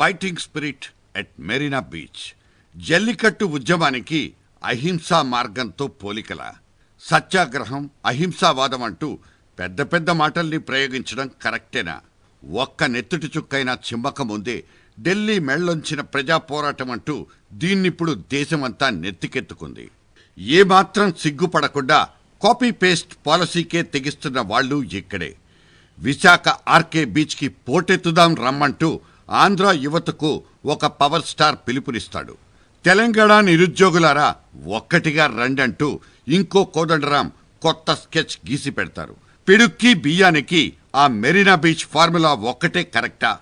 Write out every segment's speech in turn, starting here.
Fighting spirit at Marina beach. Jallikattu ఉద్యమానికి అహింసా మార్గంతో పోలికల. సత్యాగ్రహం అహింసావాదం అంటూ పెద్ద పెద్ద మాటల్ని ప్రయోగించడం కరెక్టేనా? ఒక్క నెత్తుటి చుక్కైనా చిమ్మక ముందే ఢిల్లీ మెళ్ళొంచిన ప్రజా పోరాటం అంటూ దీన్నిప్పుడు దేశమంతా నెత్తికెత్తుకుంది. ఏమాత్రం సిగ్గుపడకుండా కాపీ పేస్ట్ పాలసీకే తెగిస్తున్న వాళ్ళు ఇక్కడే. విశాఖ ఆర్కే బీచ్కి పోటెత్తుదాం రమ్మంటూ ఆంధ్ర యువతకు ఒక పవర్ స్టార్ పిలుపునిస్తాడు. తెలంగాణ నిరుద్యోగులారా ఒక్కటిగా రండంటూ ఇంకో కోదండరాం కొత్త స్కెచ్ గీసి పెడతారు. పిడుక్కి బియ్యానికి ఆ మెరీనా బీచ్ ఫార్ములా ఒక్కటే కరెక్టా?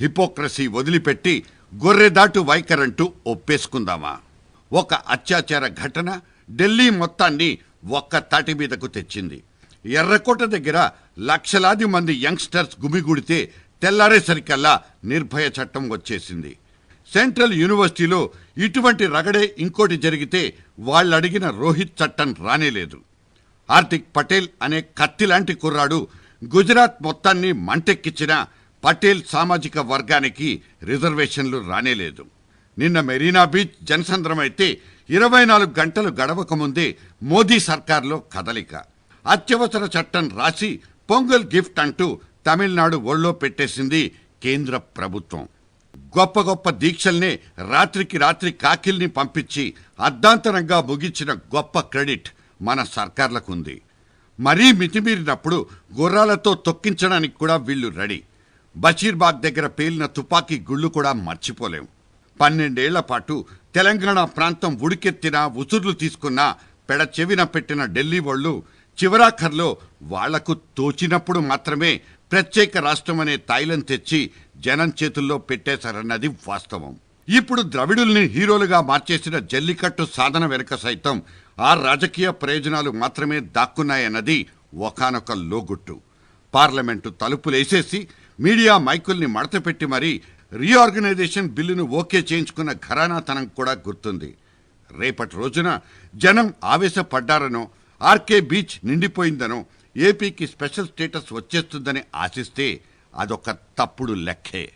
హిపోక్రసీ వదిలిపెట్టి గొర్రెదాటు వైఖరంటూ ఒప్పేసుకుందామా? ఒక అత్యాచార ఘటన ఢిల్లీ మొత్తాన్ని ఒక్క తాటి మీదకు తెచ్చింది. ఎర్రకోట దగ్గర లక్షలాది మంది యంగ్స్టర్స్ గుమిగూడితే తెల్లారేసరికల్లా నిర్భయ చట్టం వచ్చేసింది. సెంట్రల్ యూనివర్సిటీలో ఇటువంటి రగడే ఇంకోటి జరిగితే వాళ్ళడిగిన రోహిత్ చట్టం రానేలేదు. హార్దిక్ పటేల్ అనే కత్తిలాంటి కుర్రాడు గుజరాత్ మొత్తాన్ని మంటెక్కించిన పటేల్ సామాజిక వర్గానికి రిజర్వేషన్లు రానేలేదు. నిన్న మెరీనా బీచ్ జనసంద్రమైతే ఇరవై నాలుగు గంటలు గడవక ముందే మోదీ సర్కార్లో కదలిక. అత్యవసర చట్టం రాసి పొంగల్ గిఫ్ట్ అంటూ తమిళనాడు ఒళ్ళో పెట్టేసింది కేంద్ర ప్రభుత్వం. గొప్ప గొప్ప దీక్షల్నే రాత్రికి రాత్రి కాకిల్ని పంపించి అర్ధాంతరంగా ముగించిన గొప్ప క్రెడిట్ మన సర్కార్లకుంది. మరీ మితిమీరినప్పుడు గుర్రాలతో తొక్కించడానికి కూడా వీళ్ళు రెడీ. బషీర్బాగ్ దగ్గర పేలిన తుపాకీ గుళ్ళు కూడా మర్చిపోలేం. పన్నెండేళ్ళ పాటు తెలంగాణ ప్రాంతం ఉడికెత్తినా ఉసుర్లు తీసుకున్నా పెడచెవిన పెట్టిన ఢిల్లీ వాళ్ళు చివరాఖర్లో వాళ్ళకు తోచినప్పుడు మాత్రమే ప్రత్యేక రాష్ట్రం అనే తాయిలం తెచ్చి జనం చేతుల్లో పెట్టేశారన్నది వాస్తవం. ఇప్పుడు ద్రవిడుల్ని హీరోలుగా మార్చేసిన జల్లికట్టు సాధన వెనుక సైతం ఆ రాజకీయ ప్రయోజనాలు మాత్రమే దాక్కున్నాయన్నది ఒకానొక లోగుట్టు. పార్లమెంటు తలుపులేసేసి మీడియా మైకుల్ని మడతపెట్టి మరీ రీఆర్గనైజేషన్ బిల్లును ఓకే చేయించుకున్న ఘరానాతనం కూడా గుర్తుంది. రేపటి రోజున జనం ఆవేశపడ్డారనో ఆర్కే బీచ్ నిండిపోయిందనో ఏపీకి స్పెషల్ స్టేటస్ వచ్చేస్తుందని ఆశిస్తే అదొక తప్పుడు లెక్కే.